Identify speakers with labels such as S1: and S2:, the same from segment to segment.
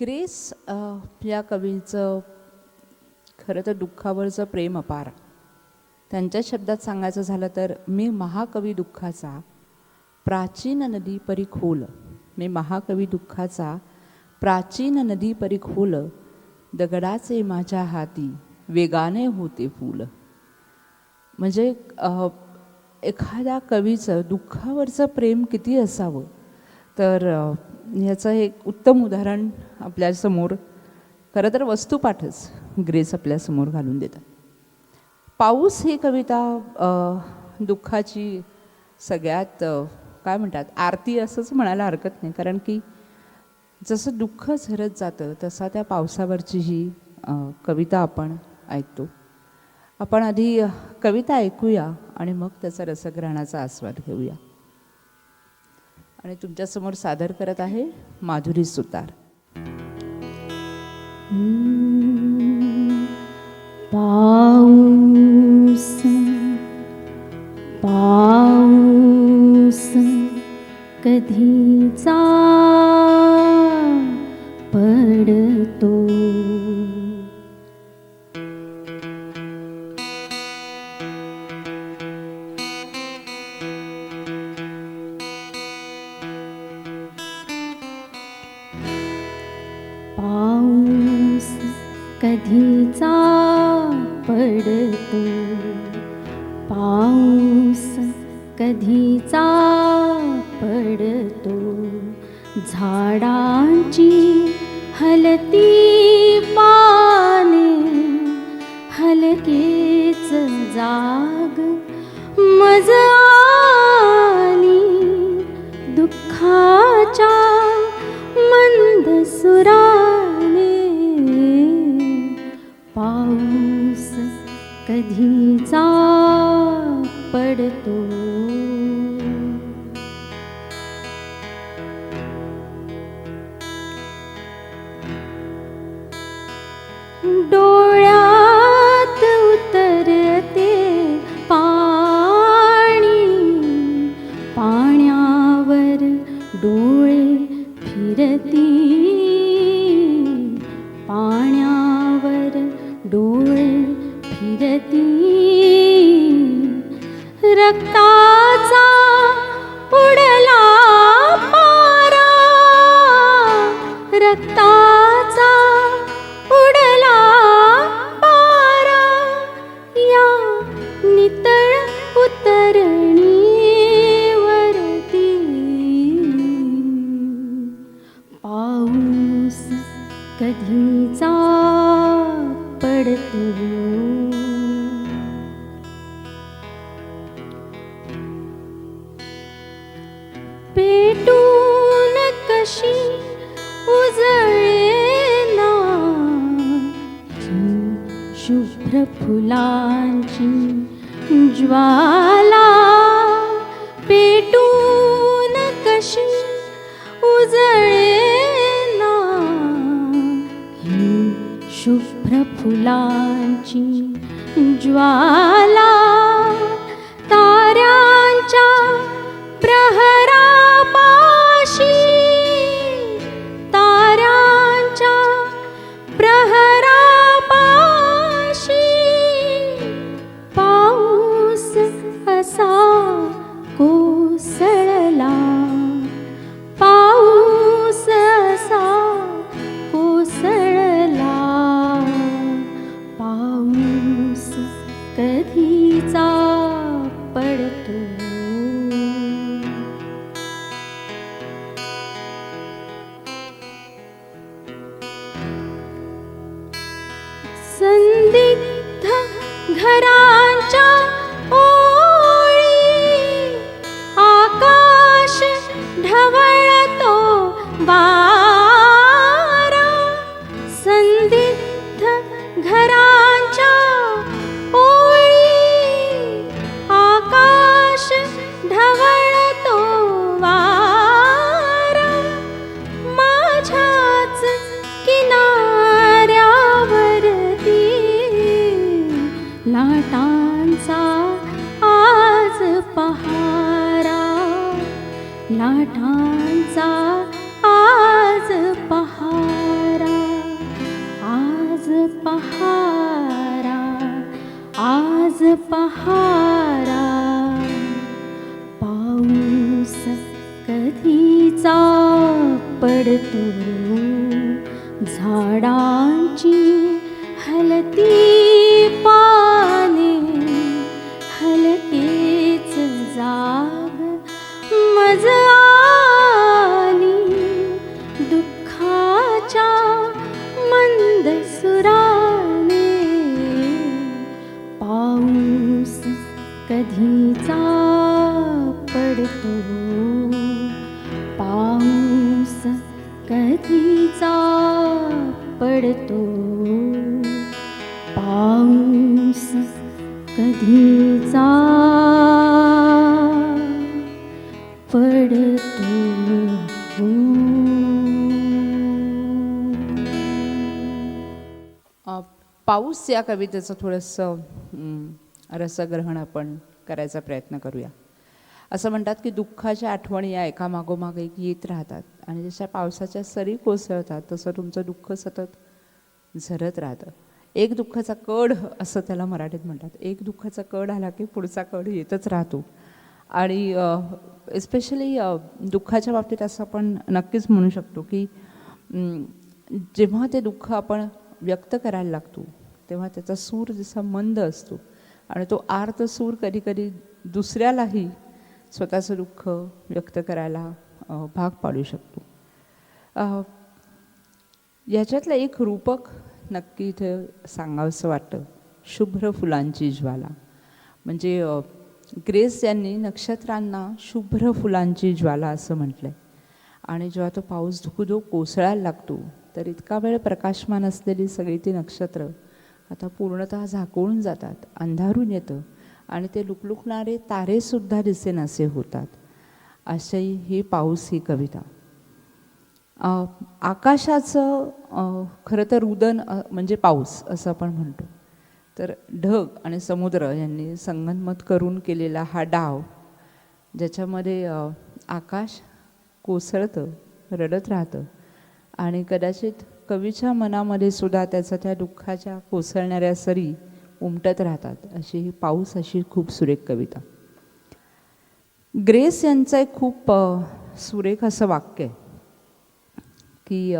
S1: Grace या कवीचं खरं तर दुःखावरचं प्रेम अपार. त्यांच्या शब्दात सांगायचं झालं तर मी महाकवी दुःखाचा प्राचीन नदी परी खोल मी महाकवी दुःखाचा प्राचीन नदी परी खोल दगडाचे माझ्या हाती वेगाने होते फूल. म्हणजे एखाद्या कवीचं दुःखावरचं प्रेम किती असावं? तर ह्याचं एक उत्तम उदाहरण आपल्यासमोर खरं तर वस्तुपाठच ग्रेस आपल्यासमोर घालून देतात. पाऊस ही कविता दुःखाची सगळ्यात काय म्हणतात आरती असंच म्हणायला हरकत नाही. कारण की जसं दुःख झरत जातं तसा त्या पावसावरची ही कविता आपण ऐकतो. आपण आधी कविता ऐकूया आणि मग त्याचा रसग्रहणाचा आस्वाद घेऊया. आणि तुमच्यासमोर सादर करत आहे माधुरी सुतार.
S2: पाऊस पाऊस कधीचा कधीचा पडतो. पाऊस कधीचा पडतो. झाडांची हलती कधीचा पडतो शुभ्र फुलांची ज्वाला संदिग्ध घरांच्या ओळी आकाश ढवळतो आज पहारा आज पहारा आज पहारा. पाऊस कधीचा पडतो झाडांची हलती पाऊस कधीचा पडतो. पाऊस कधीचा पडतो पाऊस
S1: या कवितेचं थोडंसं रसग्रहण आपण करायचा प्रयत्न करूया. असं म्हणतात की दुःखाच्या आठवणी या एकामागोमाग एक येत राहतात. आणि जशा पावसाच्या सरी कोसळतात तसं तुमचं दुःख सतत झरत राहतं. एक दुःखाचा कड असं त्याला मराठीत म्हणतात. एक दुःखाचा कड आला की पुढचा कड येतच राहतो. आणि एस्पेशली दुःखाच्या बाबतीत असं आपण नक्कीच म्हणू शकतो की जेव्हा ते दुःख आपण व्यक्त करायला लागतो तेव्हा त्याचा सूर जसा मंद असतो. आणि तो आर्त सूर कधीकधी दुसऱ्यालाही स्वतःचं दुःख व्यक्त करायला भाग पाडू शकतो. याच्यातलं एक रूपक नक्की इथे सांगावंसं वाटतं. शुभ्र फुलांची ज्वाला. म्हणजे ग्रेस यांनी नक्षत्रांना शुभ्र फुलांची ज्वाला असं म्हटलं आहे आणि जेव्हा तो पाऊस धुकूधूक कोसळायला लागतो तर इतका वेळ प्रकाशमान असलेली सगळी ती नक्षत्र आता पूर्णतः झाकळून जातात अंधारून येतं. आणि ते लुकलुकणारे तारेसुद्धा दिसेनासे होतात. अशी ही पाऊस ही कविता. आकाशाचं खरं तर उदन म्हणजे पाऊस असं आपण म्हणतो. तर ढग आणि समुद्र यांनी संगनमत करून केलेला हा डाव ज्याच्यामध्ये आकाश कोसळतं रडत राहतं आणि कदाचित कवीच्या मनामध्ये सुद्धा त्याचा त्या दुःखाच्या कोसळणाऱ्या सरी उमटत राहतात. अशी ही पाऊस अशी खूप सुरेख कविता. ग्रेस यांचं एक खूप सुरेख असं वाक्य आहे की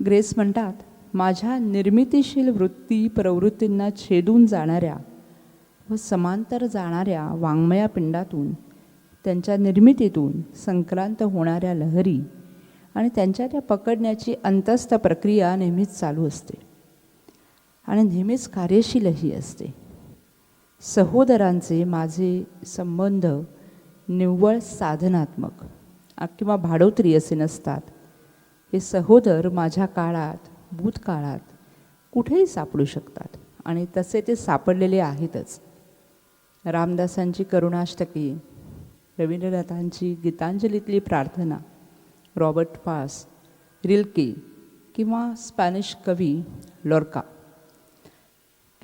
S1: ग्रेस म्हणतात माझ्या निर्मितीशील वृत्ती प्रवृत्तींना छेदून जाणाऱ्या व समांतर जाणाऱ्या वाङ्मया पिंडातून त्यांच्या निर्मितीतून संक्रांत होणाऱ्या लहरी आणि त्यांच्या त्या पकडण्याची अंतस्थ प्रक्रिया नेहमीच चालू असते. आणि नेहमीच कार्यशीलही असते. सहोदरांचे माझे संबंध निव्वळ साधनात्मक किंवा भाडोत्री असे नसतात. हे सहोदर माझ्या काळात भूतकाळात कुठेही सापडू शकतात आणि तसे ते सापडलेले आहेतच. रामदासांची करुणाष्टकी रवींद्रनाथांची गीतांजलीतली प्रार्थना रॉबर्ट पास रिल्के किंवा स्पॅनिश कवी लोरका.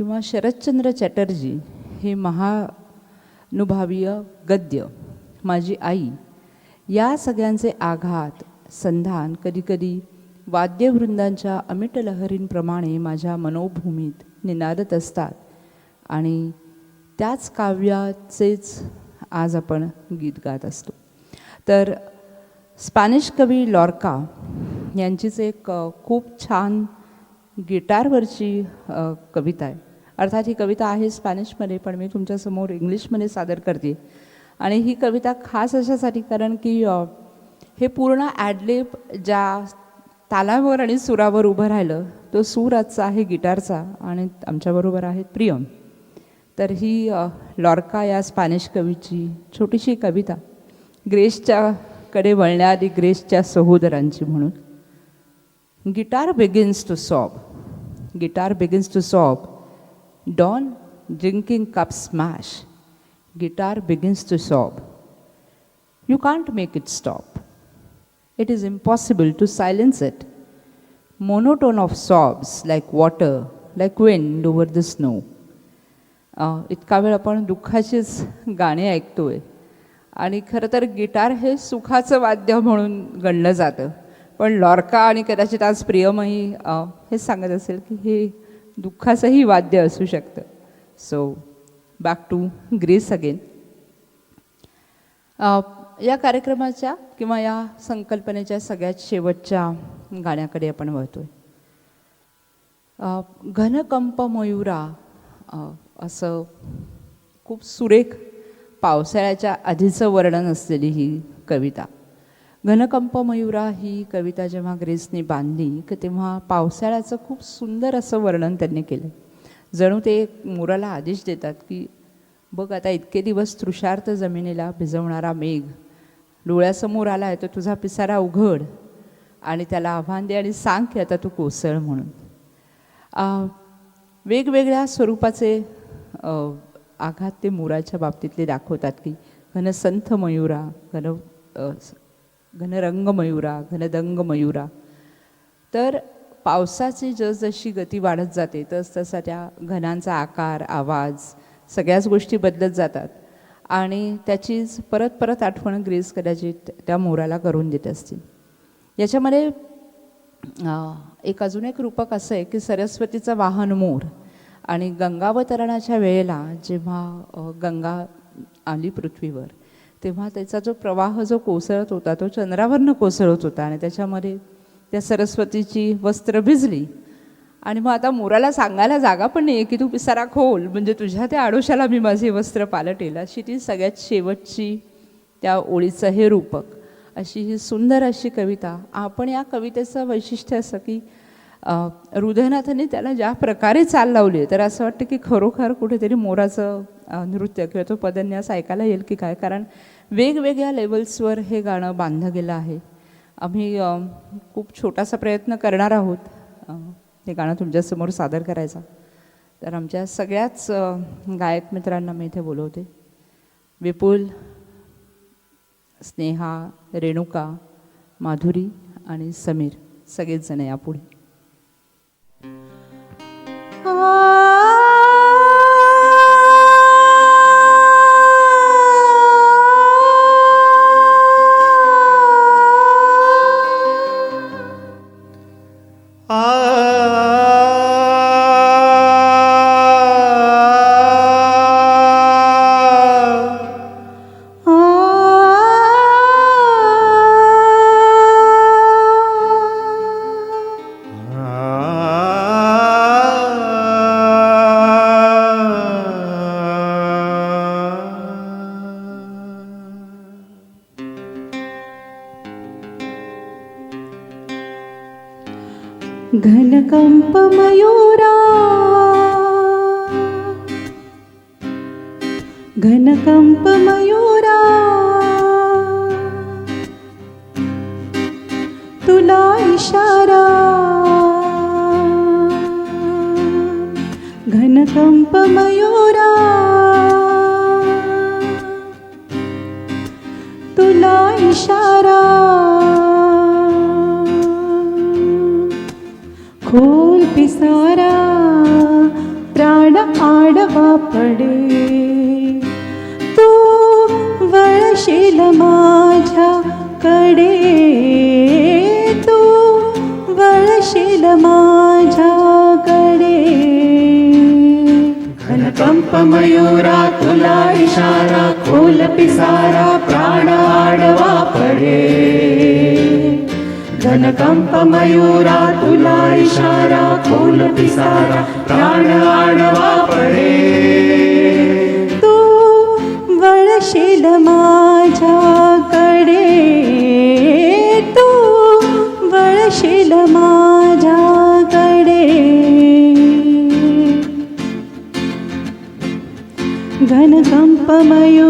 S1: किंवा शरदचंद्र चॅटर्जी हे महानुभावीय गद्य माझी आई या सगळ्यांचे आघात संधान कधीकधी वाद्यवृंदांच्या अमिट लहरींप्रमाणे माझ्या मनोभूमीत निनादत असतात आणि त्याच काव्याचेच आज आपण गीत गात असतो. तर स्पॅनिश कवी लॉर्का यांचीच एक खूप छान गिटारवरची कविता आहे. अर्थात ही कविता आहे स्पॅनिशमध्ये पण मी तुमच्यासमोर इंग्लिशमध्ये सादर करते. आणि ही कविता खास अशासाठी कारण की हे पूर्ण ॲडलिप ज्या तालावर आणि सुरावर उभं राहिलं तो सूर आजचा आहे गिटारचा आणि आमच्याबरोबर आहेत प्रियम. तर ही लॉर्का या स्पॅनिश कवीची छोटीशी कविता ग्रेसच्या कडे वळण्याआधी ग्रेसच्या सहोदरांची म्हणून. Guitar begins to sob. Guitar begins to sob. Don drinking cup smash guitar begins to sob you can't make it stop It is impossible to silence it. Monotone of sobs like water, like wind over the snow. इतका वेळ आपण दुःखाचीच गाणी ऐकतोय. आणि खरं तर guitar हे सुखाचं वाद्य म्हणून गणलं जातं. पण लॉर्का आणि कदाचित आज प्रियमही हे सांगत असेल की हे दुःखाचंही वाद्य असू शकतं. So back to Grace again या कार्यक्रमाच्या किंवा या संकल्पनेच्या सगळ्यात शेवटच्या गाण्याकडे आपण वळतोय. घनकंप मयुरा असं खूप सुरेख पावसाळ्याच्या आधीचं वर्णन असलेली ही कविता. घनकंप मयुरा ही कविता जेव्हा ग्रेसने बांधली की तेव्हा पावसाळ्याचं खूप सुंदर असं वर्णन त्यांनी केलं. जणू ते मोराला आदेश देतात की बघ आता इतके दिवस तृषार्थ जमिनीला भिजवणारा मेघ डोळ्यासमोर आला आहे तर तुझा पिसारा उघड आणि त्याला आव्हान दे आणि सांग की आता तू कोसळ म्हणून. वेगवेगळ्या स्वरूपाचे आघात ते मोराच्या बाबतीतले दाखवतात की घनसंथ मयुरा घन घनरंग मयुरा घनदंग मयुरा तर पावसाची जसजशी गती वाढत जाते तसतसा त्या घनांचा आकार आवाज सगळ्याच गोष्टी बदलत जातात. आणि त्याचीच परत परत आठवण ग्रीस कदाचित त्या मोराला करून देत असतील. याच्यामध्ये एक अजून एक रूपक असं आहे की सरस्वतीचं वाहन मोर आणि गंगावतरणाच्या वेळेला जेव्हा गंगा आली पृथ्वीवर तेव्हा त्याचा जो प्रवाह जो कोसळत होता तो चंद्रावरनं कोसळत होता आणि त्याच्यामध्ये त्या सरस्वतीची वस्त्र भिजली. आणि मग आता मोराला सांगायला जागा पण नाही आहे की तू पिसारा खोल म्हणजे तुझ्या त्या आडोशाला मी माझे वस्त्र पालटेल अशी ती सगळ्यात शेवटची त्या ओळीचं हे रूपक. अशी ही सुंदर अशी कविता. आपण या कवितेचं वैशिष्ट्य असं की हृदयनाथांनी त्याला ज्या प्रकारे चाल लावली आहे तर असं वाटतं की खरोखर कुठेतरी मोराचं नृत्य किंवा तो पदन्यास ऐकायला येईल की काय? कारण वेगवेगळ्या लेवल्सवर हे गाणं बांधलं गेलं आहे. आम्ही खूप छोटासा प्रयत्न करणार आहोत हे गाणं तुमच्यासमोर सादर करायचा. तर आमच्या सगळ्याच गायक मित्रांना मी इथे बोलवते. विपुल स्नेहा रेणुका माधुरी आणि समीर सगळेच जण यापुढे.
S3: घनकंप मयूरा. घनकंप मयूरा. तुला इशारा. घनकंप सारा प्राण आडवा पडे. तू वळशील माझ्या कडे. तू वळशील माझ्याकडे घनकंप मयूरा तुला इशारा खोल पिसारा प्राण आडवा पडे. जनकंप मयूरा तुला इशारा खोल पिसारा प्राण आडवा पडे. तू वळशील माझ्याकडे. तू वळशील माझ्याकडे. घनकंप मयूर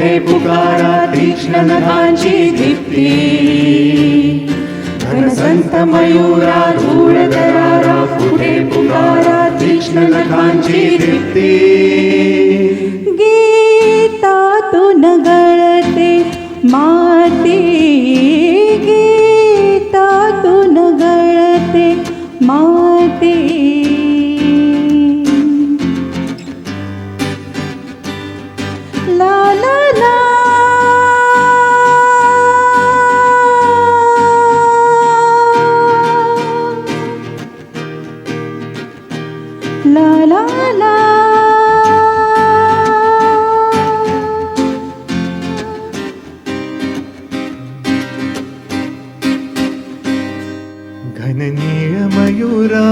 S3: घनरंग पुकारा तीक्ष्ण नखांची दीप्ती. घनसंत घनसंत मयूरा धूळ दरारा कुठे पुकारा तीक्ष्ण नखांची दीप्ती. गीता तू नगळते मा
S4: घननीळ मयूरा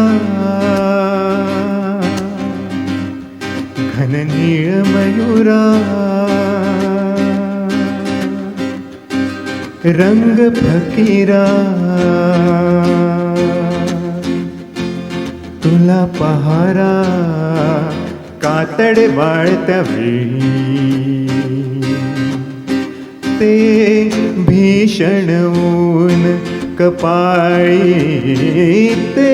S4: घननीळ मयूरा रंग फकीरा तुला पहारा कातड वाळत्या वेळी ते भीषण ऊन कपाळी ते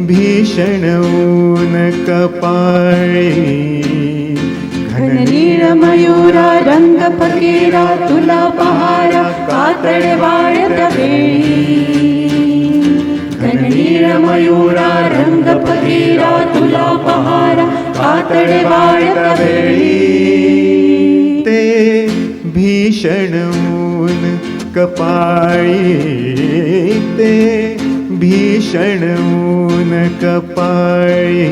S4: भीषण ऊन कपाळी.
S3: घननीळ मयूरा रंग फकीरा तुला पहारा कातड वाळत वेळी. घननीळ मयूरा रंग फकीरा तुला पहारा कातड वाळत वेळी.
S4: ते भीषण कपाळी ते भीषण ऊन कपाळी.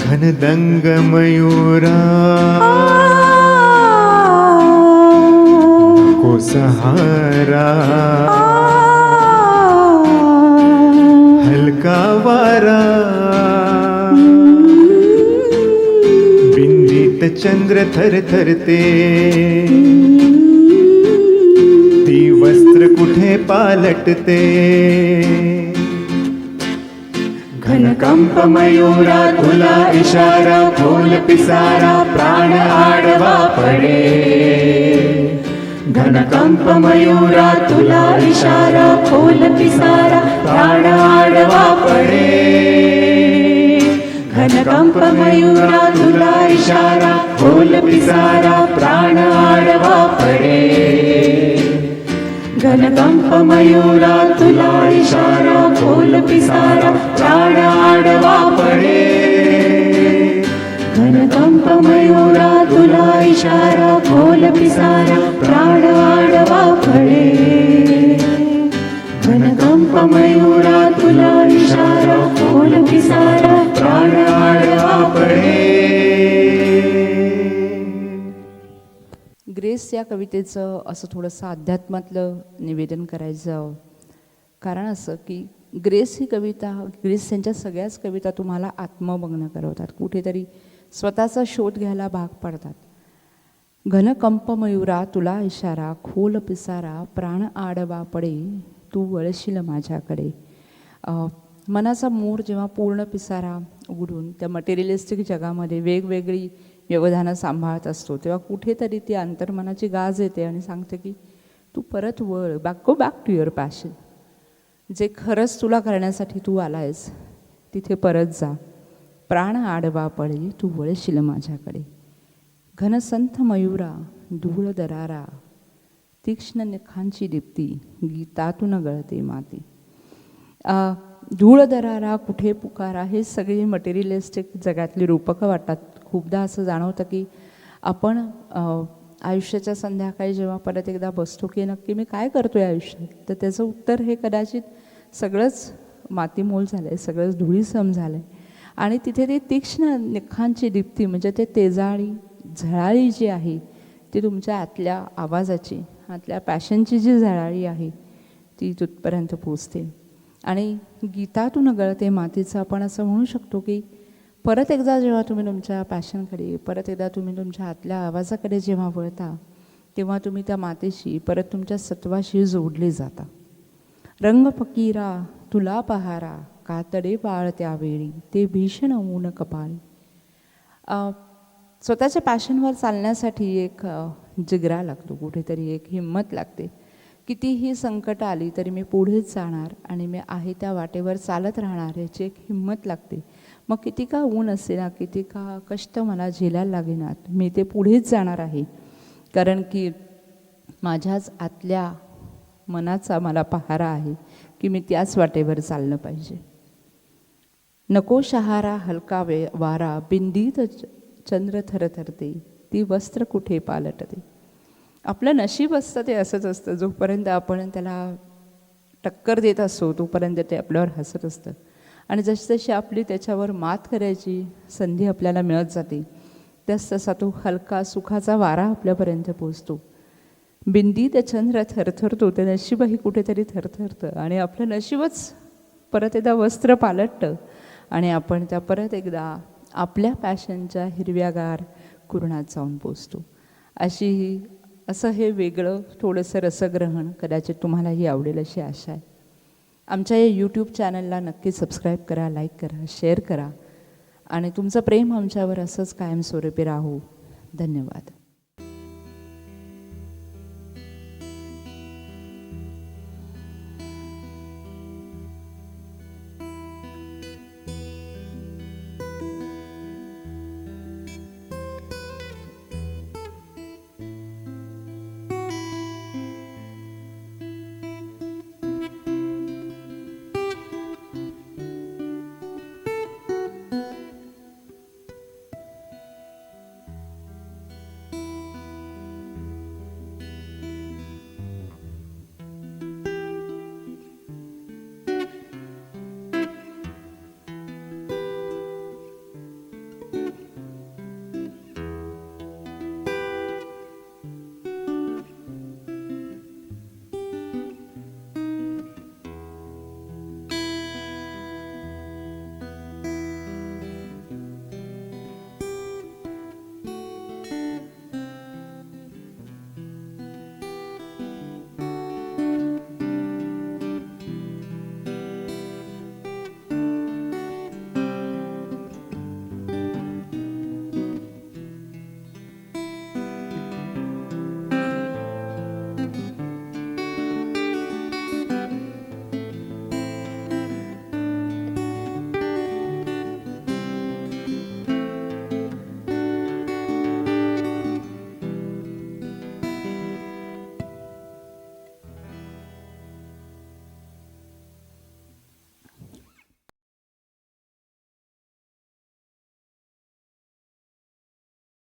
S4: घनदंग मयूरा कोसहारा चंद्र थर थरते. ती वस्त्र कुठे पालटते?
S3: घनकंप मयूरा तुला इशारा खोल पिसारा प्राण आडवा पडे. घनकंप मयूरा तुला इशारा खोल पिसारा प्राण आडवा पडे. घनकंप मयूरा तुला इशारा खोल पिसारा प्राण आडवा पडे घनकंप मयूरा तुला इशारा खोल पिसारा प्राण आडवा पडे घनकंप मयूरा तुला इशारा खोल पिसारा
S1: ग्रेस या कवितेचं असं थोडंसं अध्यात्मातलं निवेदन करायचं. कारण असं की ग्रेस ही कविता ग्रेस यांच्या सगळ्याच कविता तुम्हाला आत्मभग्न करवतात. कुठेतरी स्वतःचा शोध घ्यायला भाग पडतात. घनकंप मयुरा तुला इशारा खोल पिसारा प्राण आडवा पडे तू वळशील माझ्याकडे. मनाचा मोर जेव्हा पूर्ण पिसारा उघडून त्या मटेरियलिस्टिक जगामध्ये वेगवेगळी व्यवधानं सांभाळत असतो. तेव्हा कुठेतरी ती अंतर्मनाची गाज येते आणि सांगते की तू परत वळ back go back to your passion जे खरंच तुला करण्यासाठी तू आला आहेस तिथे परत जा. प्राण आडवा पळी तू वळशील माझ्याकडे. घनसंथ मयुरा धूळ दरारा. तीक्ष्ण निखांची दीप्ती गीतातून गळते माती. धूळ दरारा कुठे पुकारा हे सगळी मटेरियलिस्टिक जगातली रूपकं वाटतात. खूपदा असं जाणवतं की आपण आयुष्याच्या संध्याकाळी जेव्हा परत एकदा बसतो की नक्की मी काय करतो आहे आयुष्यात? तर त्याचं उत्तर हे कदाचित सगळंच मातीमोल झालं आहे सगळंच धुळीसम झालं आहे आणि तिथे ती तीक्ष्ण निखांची दीप्ती म्हणजे ते तेजाळी झळाळी जी आहे ती तुमच्या आतल्या आवाजाची आतल्या पॅशनची जी झळाळी आहे ती तिथपर्यंत पोचते आणि गीतातून गळते मातीचं आपण असं म्हणू शकतो की परत एकदा जेव्हा तुम्ही तुमच्या पॅशनकडे परत एकदा तुम्ही तुमच्या आतल्या आवाजाकडे जेव्हा वळता तेव्हा तुम्ही त्या मातेशी परत तुमच्या सत्वाशी जोडले जाता. रंग फकीरा तुला पहारा कातडे बाळ त्यावेळी ते भीषण ऊन कपाळी. स्वतःच्या पॅशनवर चालण्यासाठी एक जिगरा लागतो कुठेतरी एक हिंमत लागते. कितीही संकट आली तरी मी पुढेच जाणार आणि मी आहे त्या वाटेवर चालत राहणार याची एक हिंमत लागते. मग किती का ऊन असे ना किती का कष्ट मला झेलायला लागेनात. मी ते पुढेच जाणार आहे. कारण की माझ्याच आतल्या मनाचा मला पहारा आहे की मी त्याच वाटेवर चाललं पाहिजे. नको शहारा हलका वे वारा बिंदीत च- चंद्र थरथरते ती वस्त्र कुठे पालटते? आपलं नशीब असतं ते असंच असतं. जोपर्यंत आपण त्याला टक्कर देत असतो तोपर्यंत ते आपल्यावर हसत असतं. आणि जशी आपली त्याच्यावर मात करायची संधी आपल्याला मिळत जाते त्यास तसा तो हलका सुखाचा वारा आपल्यापर्यंत पोचतो बिंदी त्या चंद्र थरथरतो ते नशीबही कुठेतरी थरथरतं आणि आपलं नशीबच परत एकदा वस्त्र पालटतं आणि आपण त्या परत एकदा आपल्या पॅशनच्या हिरव्यागार कुरणात जाऊन पोचतो अशी ही असं हे वेगळं थोडंसं रसग्रहण कदाचित तुम्हालाही आवडेल अशी आशा आहे. आमच्या या यूट्यूब चॅनलला नक्की सबस्क्राईब करा लाईक करा शेअर करा. आणि तुमचं प्रेम आमच्यावर असंच कायमस्वरूपी राहू. धन्यवाद.